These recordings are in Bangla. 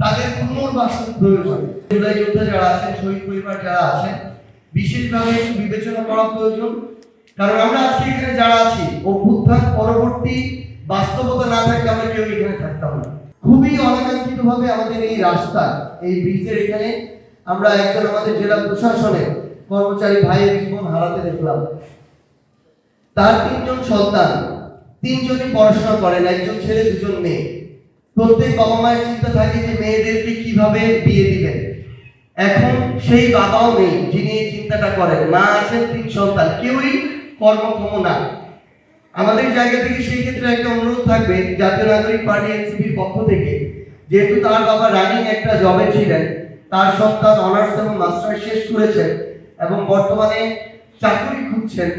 তাদের পুনর্বাসন প্রয়োজন। জুলাই যোদ্ধা যারা আছেন, শহীদ পরিবার যারা আছেন, বিশেষভাবে বিবেচনা করা প্রয়োজন। কারণ আমরা আজকে এখানে যারা আছি, অভ্যুত্থান পরবর্তী বাস্তবতা না থাকলে আমরা কেউ এখানে থাকতাম না। খুবই অনাকাঙ্ক্ষিত ভাবে আমাদের এই রাস্তা, এই ব্রিজের এখানে আমরা একজন আমাদের জেলা প্রশাসনের কর্মচারী ভাইয়ের জীবন হারাতে দেখলাম। তার তিনজন সন্তান, তিনজনই পড়াশোনা করেন, একজন ছেলে, দুজন মেয়ে। প্রত্যেক বাবা মায়ের চিন্তা থাকে যে মেয়েদেরকে কীভাবে বিয়ে দিবেন। এখন সেই বাবাও নেই যিনি এই চিন্তাটা করেন। মা আছেন, তিন সন্তান, কেউই কর্মক্ষম না। আমাদের জায়গা থেকে সেই ক্ষেত্রে একটা অনুরোধ থাকবে জাতীয় নাগরিক পার্টি এনসিপির পক্ষ থেকে। যেহেতু তার বাবা রানিং একটা জবে ছিলেন, তার সন্তান অনার্স এবং মাস্টার শেষ করেছেন এবং বর্তমানে চাকরি খুঁজছেন।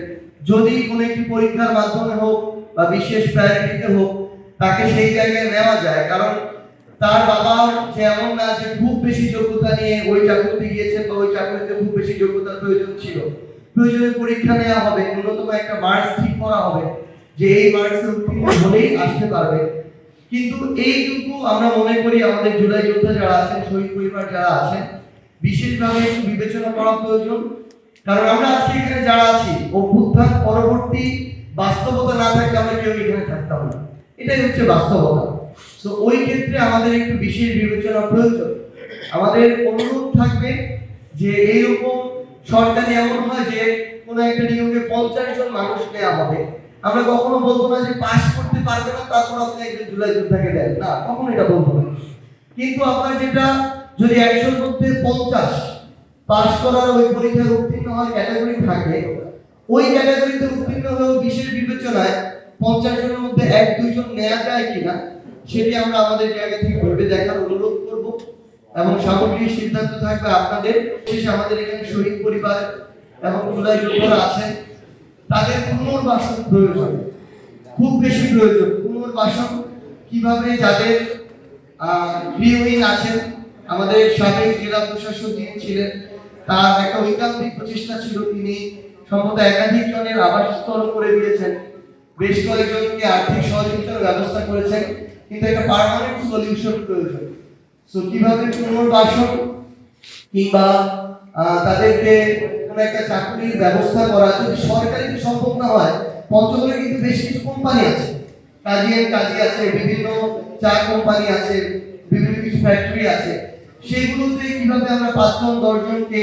যদি কোনো একটি পরীক্ষার মাধ্যমে হোক বা বিশেষ প্রায়োরিটিতে হোক তাকে সেই জায়গায় নেওয়া যায়। কারণ তার বাবা যে এমন না যে খুব বেশি যোগ্যতা নিয়ে ওই চাকরিতে গিয়েছেন বা ওই চাকরিতে খুব বেশি যোগ্যতার প্রয়োজন ছিল। প্রয়োজনে পরীক্ষা নেওয়া হবে, ন্যূনতম একটা মার্কস ঠিক করা হবে, যে এই মার্কসে উত্তীর্ণ হলেই আসতে পারবে। কিন্তু এইটুকু আমরা মনে করি আমাদের জুলাই যোদ্ধা যারা আছেন, শহীদ পরিবার যারা আছেন, বিশেষভাবে একটু বিবেচনা করা প্রয়োজন। কারণ আমরা আজকে এখানে যারা আছি, অভ্যুত্থান পরবর্তী বাস্তবতা না থাকলে আমরা কেউ এখানে থাকতাম না। এটাই হচ্ছে বাস্তবতা। তো ওই ক্ষেত্রে আমাদের একটু বিশেষ বিবেচনা প্রয়োজন। আমাদের অনুরোধ থাকবে যে এইরকম সরকারি এমন হয় যে কোনো একটা নিয়োগে পঞ্চাশ জন মানুষ নেওয়া হবে। আমরা কখনো বলব না যে পাস করতে পারবে না, তারপর আপনি একজন জুলাই যোদ্ধাকে দেন। না, কখনো এটা বলব না। কিন্তু আপনার যেটা যদি একশোর মধ্যে পঞ্চাশ পাস করার ওই পরীক্ষায় উত্তীর্ণ হওয়ার ক্যাটাগরি থাকে, ওই ক্যাটাগরিতে উত্তীর্ণ হয়েও বিশেষ বিবেচনায় পঞ্চাশ জনের মধ্যে এক দুইজন নেওয়া যায় কিনা, সেটি আমরা আমাদের জায়গা থেকে ভেবে দেখার অনুরোধ করব। এবং সামগ্রিক সিদ্ধান্ত থাকবে আপনাদের। শেষে আমাদের এখানে শহীদ পরিবার এবং জুলাই যোদ্ধারা আছেন তাদের পুনর্বাসন প্রয়োজন। খুব বেশি প্রয়োজন। পুনর্বাসন কীভাবে যাদের গৃহহীন আছেন, আমাদের সাবেক জেলা প্রশাসক যিনি ছিলেন, তার একটা ঐকান্তিক প্রচেষ্টা ছিল তিনি সম্ভবত একাধিক জনের আবাসস্থল করে দিয়েছেন। বেশ কয়েকজনকে আর্থিক সহযোগিতার ব্যবস্থা করেছেন, কিন্তু একটা পার্মানেন্ট সলিউশন প্রয়োজন। সো কীভাবে পুনর্বাসন কিংবা তাদেরকে কোনো একটা চাকরির ব্যবস্থা করা যদি সরকারিতে সম্ভব না হয়, পঞ্চগড়ে কিন্তু বেশ কিছু কোম্পানি আছে। কাজী এন্ড কাজী আছে, বিভিন্ন চা কোম্পানি আছে, বিভিন্ন কিছু ফ্যাক্টরি আছে। সেগুলোতে কীভাবে আমরা পাঁচজন, দশজনকে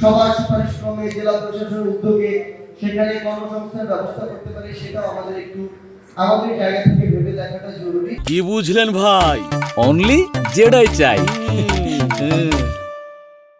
সবার সুপারিশ ক্রমে জেলা প্রশাসনের উদ্যোগে সেখানে কর্মসংস্থান ব্যবস্থা করতে পারি সেটাও আমাদের একটু আমাদের জায়গা থেকে ভেবে দেখাটা জরুরি। কি বুঝলেন ভাই? অনলি যেটাই চাই। হুম।